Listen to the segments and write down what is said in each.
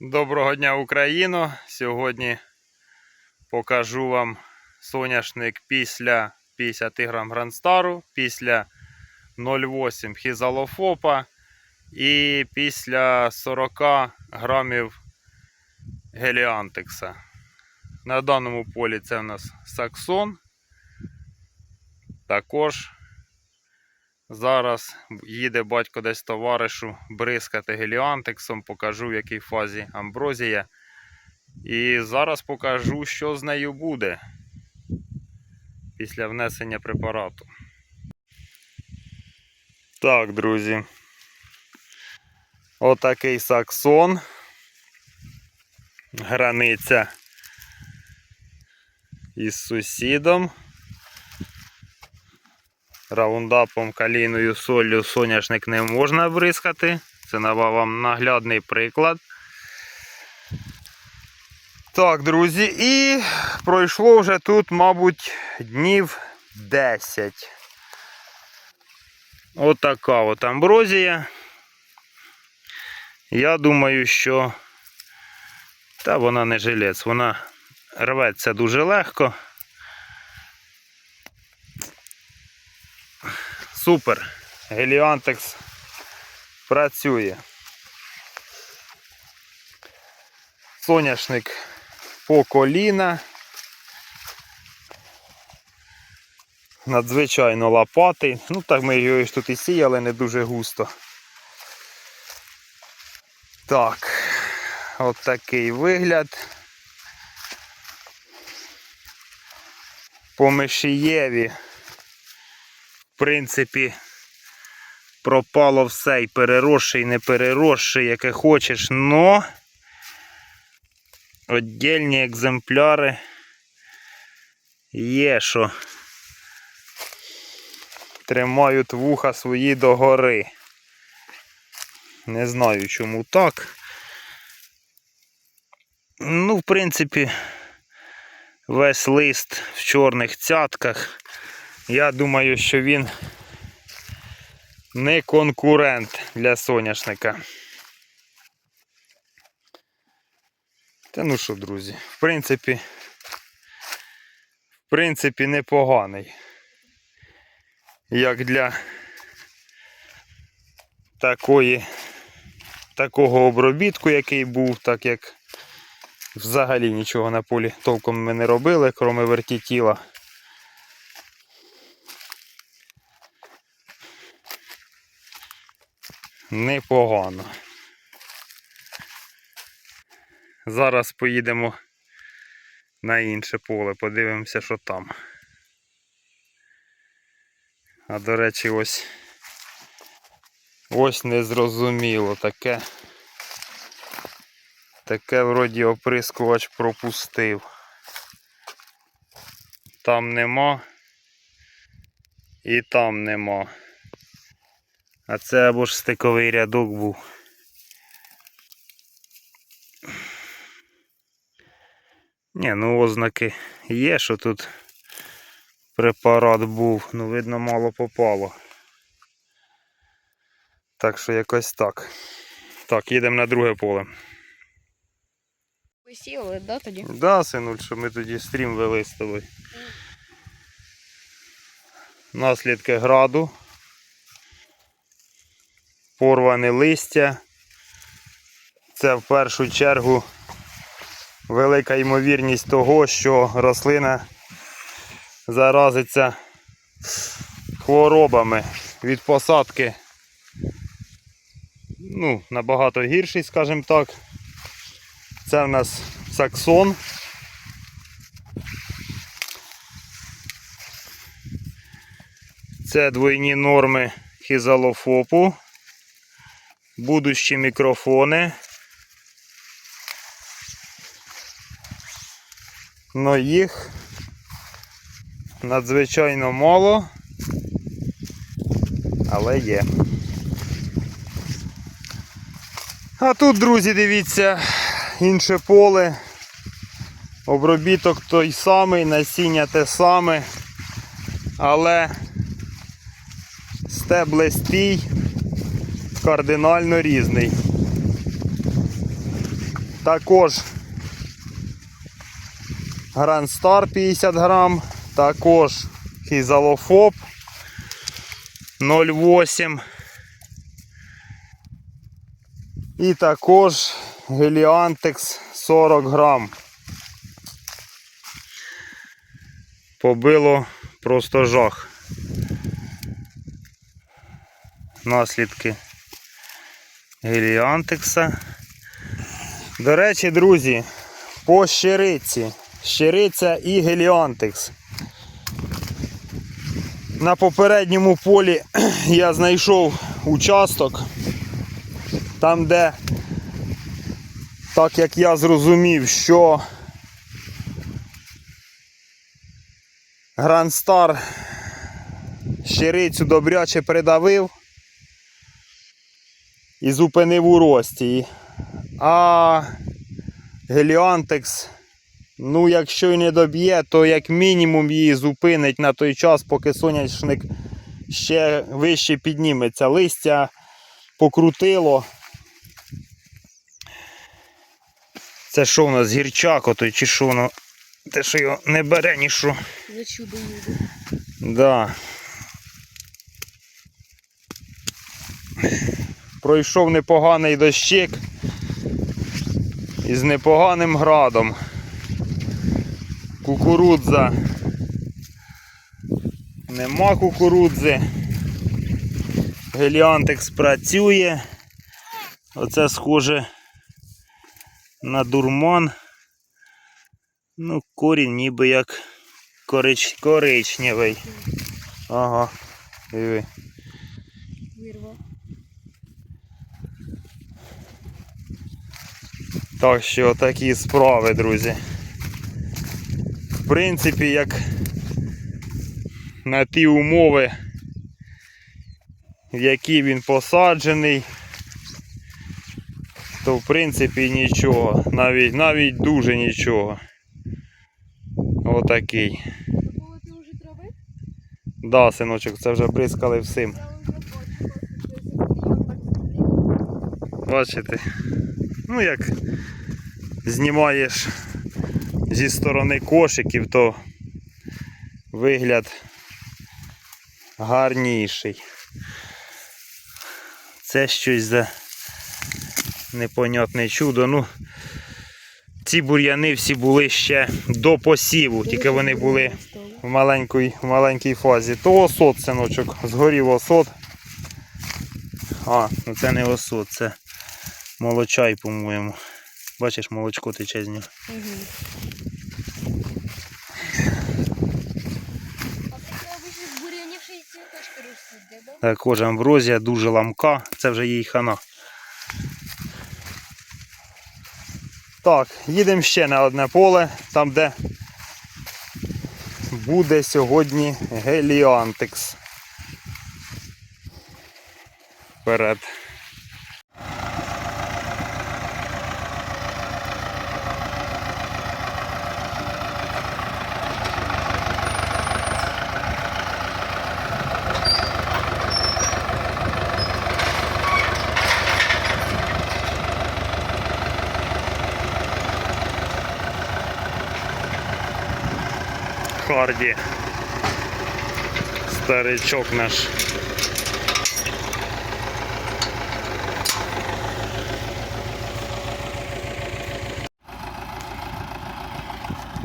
Доброго дня, Україно! Сьогодні покажу вам соняшник після 50 грам Грандстару, після 0,8 хізалофопа і після 40 грамів геліантекса. На даному полі це у нас саксон. Також зараз їде батько десь товаришу бризкати геліантексом, покажу в якій фазі амброзія. І зараз покажу, що з нею буде після внесення препарату. Так, друзі. Отакий саксон. Границя із сусідом. Раундапом калійною солью соняшник не можна бризкати. Це вам наглядний приклад. Так, друзі, і пройшло вже тут, мабуть, днів 10. Отака от амброзія. Я думаю, що та вона не жилець, вона рветься дуже легко. Супер. Геліантекс працює. Соняшник по коліна. Надзвичайно лопатий. Ну так ми його тут і сіяли не дуже густо. Так, от такий вигляд. По Мишієві принципі, пропало все і переросше, і не переросше, яке хочеш, но віддільні екземпляри є, що тримають вуха свої догори. Не знаю, чому так. Ну, в принципі, весь лист в чорних цятках. Я думаю, що він не конкурент для соняшника. Та ну що, друзі, в принципі, в принципі, непоганий. Як для такої, такого обробітку, який був, так як взагалі нічого на полі толком ми не робили, крім вертітіла. Непогано. Зараз поїдемо на інше поле, подивимося, що там. А до речі, ось ось незрозуміло таке. Таке вроді оприскувач пропустив. Там нема і там нема. А це або ж стиковий рядок був. Ні, ну ознаки є, що тут препарат був, ну видно мало попало. Так що якось так. Так, їдемо на друге поле. Ви сіли, да, тоді? Да, синуль, що ми тоді стрім вели з тобою. Наслідки граду. Порване листя. Це в першу чергу велика ймовірність того, що рослина заразиться хворобами від посадки. Ну, набагато гірший, скажімо так. Це в нас саксон. Це двойні норми хізалофопу. Будущі мікрофони. Но їх надзвичайно мало, але є. А тут, друзі, дивіться, інше поле. Обробіток той самий, насіння те саме, але стеблестій кардинально різний. Також Grand Star 50 грам, також хізалофоб 0,8. І також Геліантекс 40 грам. Побило просто жах. Наслідки Геліантекса. До речі, друзі, по щириці. Щириця і Геліантекс. На попередньому полі я знайшов участок, там, де, так як я зрозумів, що Star щирицю добряче придавив і зупинив у рості. А Геліантекс, ну якщо й не доб'є, то як мінімум її зупинить на той час, поки соняшник ще вище підніметься. Листя покрутило. Це що у нас гірчак отой, чи що воно? Те, що його не бере ні що. Да. Пройшов непоганий дощик із непоганим градом. Кукурудза. Нема кукурудзи. Геліантекс працює. Оце схоже на дурман. Ну, корінь ніби як корич... коричневий. Ага. Диви. Вирвав. Так що такі справи, друзі. В принципі, як на ті умови, в які він посаджений, то в принципі нічого. Навіть навіть дуже нічого. Отакий. Це вже трави? Да, синочок, це вже бризкали всім. Бачите? Ну як знімаєш зі сторони кошиків, то вигляд гарніший. Це щось за непонятне чудо. Ну, ці бур'яни всі були ще до посіву, тільки вони були в маленькій, в маленькій фазі. То осот, синочок, згорів осот. А, ну це не осот, це молочай, по-моєму. Бачиш, молочко тече з нього. Угу. Також амброзія дуже ламка, це вже їй хана. Так, їдемо ще на одне поле, там де буде сьогодні геліантекс. Вперед. Харді. Старичок наш.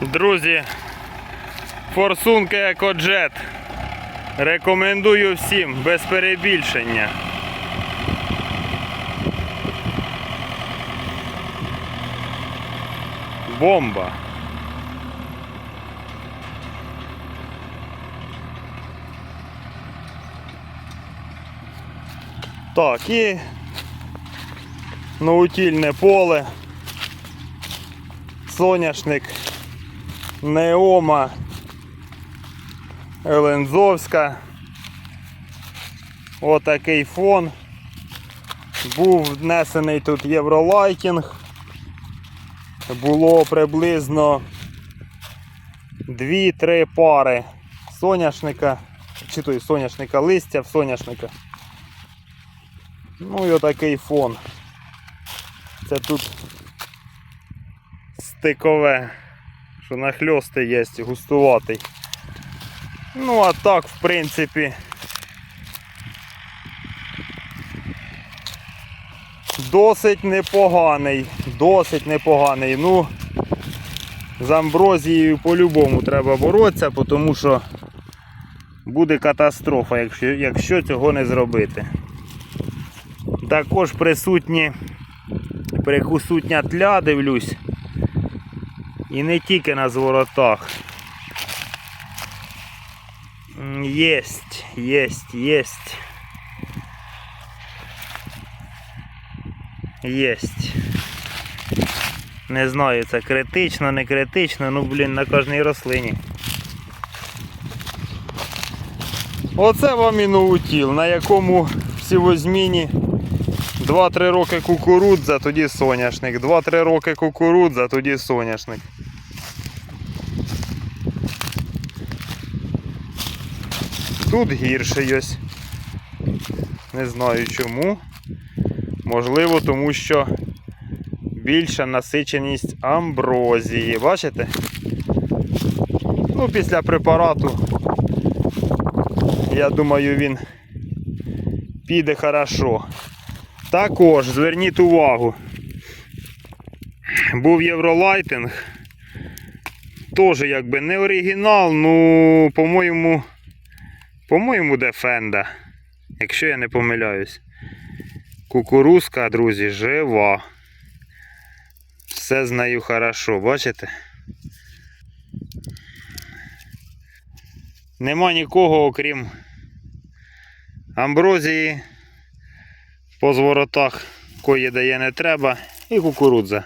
Друзі, форсунки EcoJet. Рекомендую всім без перебільшення. Бомба. Так, і наутільне поле, соняшник, Неома, Елензовська. Отакий фон. Був внесений тут євролайкінг. Було приблизно 2-3 пари соняшника, чи той соняшника листя в соняшника. Ну і отакий фон. Це тут стикове, що нахльости є, густуватий. Ну, а так, в принципі. Досить непоганий, досить непоганий. Ну, з амброзією по-любому треба боротися, тому що буде катастрофа, якщо, якщо цього не зробити. Також присутні, присутня тля, дивлюсь. І не тільки на зворотах. Єсть, єсть, єсть. Єсть. Не знаю, це критично, не критично, ну блін, на кожній рослині. Оце вам і ноутіл, на якому в сівозміні 2-3 роки кукурудза, тоді соняшник. 2-3 роки кукурудза, тоді соняшник. Тут гірше єсь. Не знаю чому. Можливо, тому що більша насиченість амброзії. Бачите? Ну, після препарату, я думаю, він піде хорошо. Також зверніть увагу. Був Євролайтинг. Теж якби не оригінал, ну, по-моєму, по-моєму, Дефенда. Якщо я не помиляюсь. Кукурузка, друзі, жива. Все з нею хорошо, бачите? Нема нікого, окрім амброзії. По зворотах кої дає не треба. І кукурудза.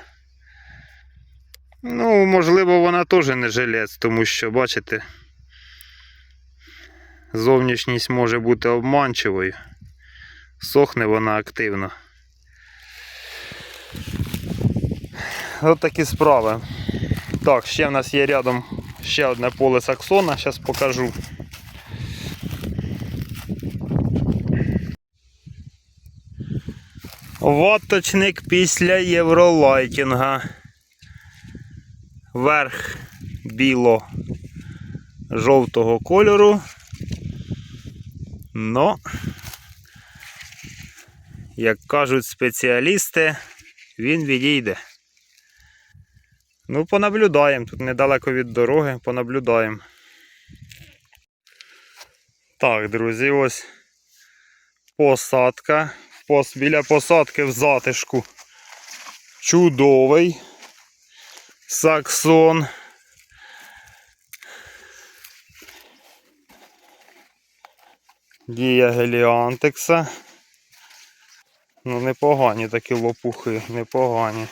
Ну, можливо, вона теж не жилець, тому що, бачите, зовнішність може бути обманчивою. Сохне вона активно. Ось такі справи. Так, ще в нас є рядом ще одне поле саксона, зараз покажу. Ваточник після євролайтінга. Верх біло жовтого кольору. Но, як кажуть спеціалісти, він відійде. Ну, понаблюдаємо. Тут недалеко від дороги, понаблюдаємо. Так, друзі, ось посадка. Біля посадки в затишку. Чудовий. Саксон. Дія геліантекса. Ну, непогані такі лопухи, непогані.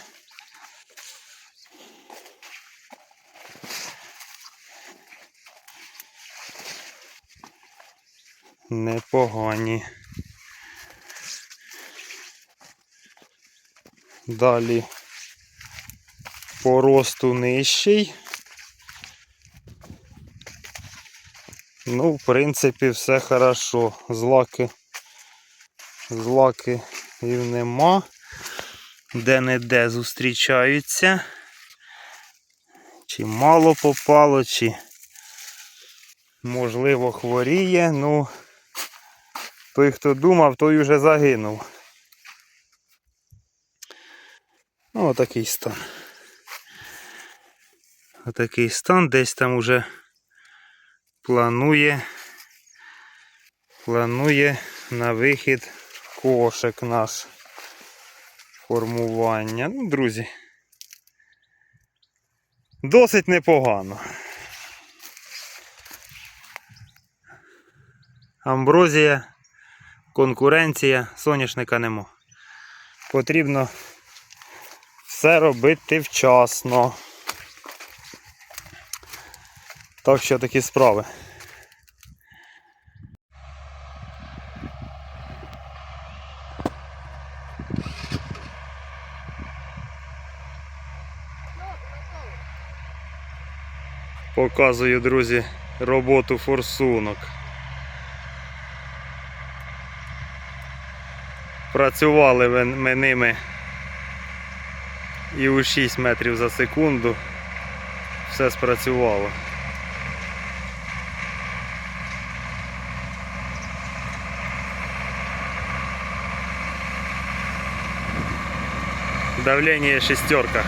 Непогані. Далі по росту нижчий. Ну, в принципі, все хорошо. Злаки, злаки і нема. Де-не-де зустрічаються. Чи мало попало, чи можливо хворіє. Ну, той, хто думав, той уже загинув. Ну, отакий стан. Отакий стан, десь там уже планує, планує на вихід кошик наш формування. Ну, друзі. Досить непогано. Амброзія, конкуренція, соняшника нема. Потрібно все робити вчасно. Так що такі справи. Показую, друзі, роботу форсунок. Працювали ми ми ними І у 6 метрів за секунду все спрацювало. Давление шестерка.